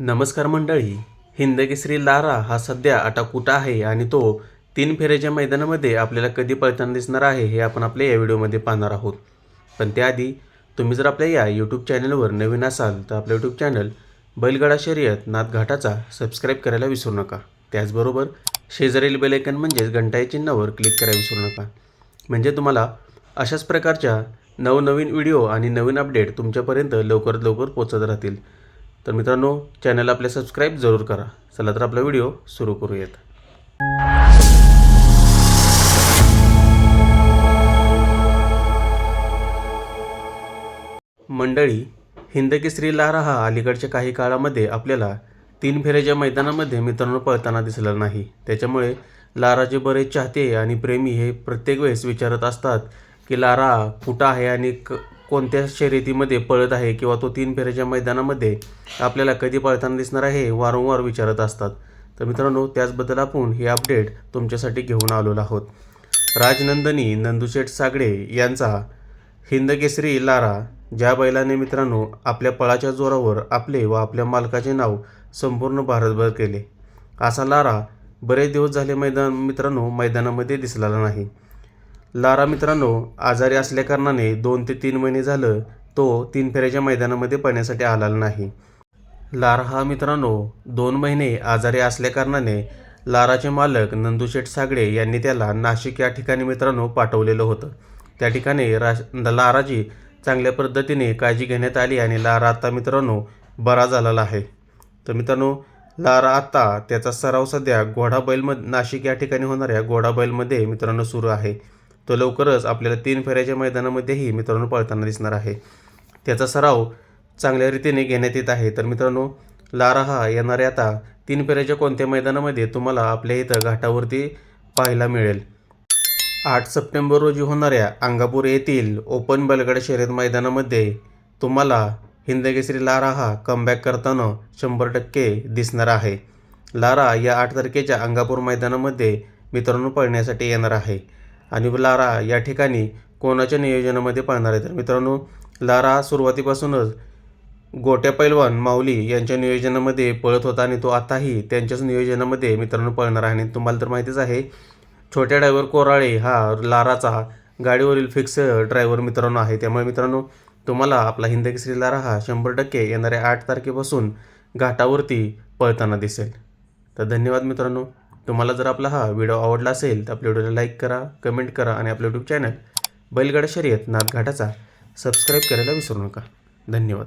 नमस्कार मंडळी हिंदकेसरी लारा हा सध्या अटाकुटा आहे आणि तो तीन फेऱ्याच्या मैदानामध्ये आपल्याला कधी पळताना दिसणार आहे हे आपण आपल्या या व्हिडिओमध्ये पाहणार आहोत. पण त्याआधी तुम्ही जर आपल्या या यूट्यूब चॅनलवर नवीन असाल तर आपलं यूट्यूब चॅनल बैलगाडा शर्यत नाथघाटाचा सबस्क्राईब करायला विसरू नका. त्याचबरोबर शेजारील बेलायकन म्हणजेच घंटाई चिन्हावर क्लिक करायला विसरू नका. म्हणजे तुम्हाला अशाच प्रकारच्या नवनवीन व्हिडिओ आणि नवीन अपडेट तुमच्यापर्यंत लवकरात लवकर पोचत राहतील. तर मित्रांनो चॅनल आपले सबस्क्राईब जरूर करा. चला तर आपला व्हिडिओ सुरू करूयात. मंडळी हिंदकेसरी लारा हा अलीकडच्या काही काळामध्ये आपल्याला तीन फेऱ्याच्या मैदानामध्ये मित्रांनो पळताना दिसला नाही. त्याच्यामुळे लाराचे बरेच चाहते आणि प्रेमी हे प्रत्येक वेळेस विचारत असतात की लारा कुठं आहे आणि क कोणत्या शर्यतीमध्ये पळत आहे किंवा तो तीन फेऱ्याच्या मैदानामध्ये आपल्याला कधी पळताना दिसणार आहे हे वारंवार विचारत असतात. तर मित्रांनो त्याचबद्दल आपण हे अपडेट तुमच्यासाठी घेऊन आलेलो आहोत. राजनंदनी नंदुशेठ सागडे यांचा हिंदकेसरी लारा ज्या बैलाने मित्रांनो आपल्या पळाच्या जोरावर आपले व आपल्या मालकाचे नाव संपूर्ण भारतभर केले. असा लारा बरेच दिवस झाले मैदान मित्रांनो मैदानामध्ये दिसलेला नाही. लारा मित्रांनो आजारी असल्याकारणाने दोन ते तीन महिने झालं तो तीन फेऱ्याच्या मैदानामध्ये पळण्यासाठी आलेला नाही. लारा हा मित्रांनो दोन महिने आजारी असल्याकारणाने लाराचे मालक नंदुशेठ सागडे यांनी त्याला नाशिक या ठिकाणी मित्रांनो पाठवलेलं होतं. त्या ठिकाणी रा लाराची चांगल्या पद्धतीने काळजी घेण्यात आली आणि लारा आत्ता मित्रांनो बरा झालेला आहे. तर मित्रांनो लारा आत्ता त्याचा सराव सध्या घोडा बैलमध्ये नाशिक या ठिकाणी होणाऱ्या घोडा बैलमध्ये मित्रांनो सुरू आहे. तो लवकरच आपल्याला तीन फेऱ्याच्या मैदानामध्येही मित्रांनो पळताना दिसणार आहे. त्याचा सराव चांगल्या रीतीने घेण्यात येत आहे. तर मित्रांनो लारा हा येणाऱ्या आता तीन फेऱ्याच्या कोणत्या मैदानामध्ये तुम्हाला आपल्या इथं घाटावरती पाहायला मिळेल? आठ सप्टेंबर रोजी होणाऱ्या अंगापूर येथील ओपन बलगड शर्यत मैदानामध्ये तुम्हाला हिंदकेसरी लारा हा कमबॅक करताना शंभर टक्के दिसणार आहे. लारा या आठ तारखेच्या अंगापूर मैदानामध्ये मित्रांनो पळण्यासाठी येणार आहे. आणि लारा या ठिकाणी कोणाच्या नियोजनामध्ये पळणार आहे? तर मित्रांनो लारा सुरुवातीपासूनच गोट्या पैलवान माऊली यांच्या नियोजनामध्ये पळत होता आणि तो आताही त्यांच्याच नियोजनामध्ये मित्रांनो पळणार आहे. आणि तुम्हाला तर माहितीच आहे छोट्या ड्रायव्हर कोराळे हा लाराचा गाडीवरील फिक्स ड्रायव्हर मित्रांनो आहे. त्यामुळे मित्रांनो तुम्हाला आपला हिंदकेसरी लारा हा शंभर टक्के येणाऱ्या आठ तारखेपासून घाटावरती पळताना दिसेल. तर धन्यवाद मित्रांनो. तुम्हाला जर आपला हा व्हिडिओ आवडला असेल तर आपल्या व्हिडिओला लाईक करा कमेंट करा आणि आपलं यूट्यूब चॅनल बैलगाडा शर्यत नादघाटाचा सबस्क्राईब करायला विसरू नका. धन्यवाद.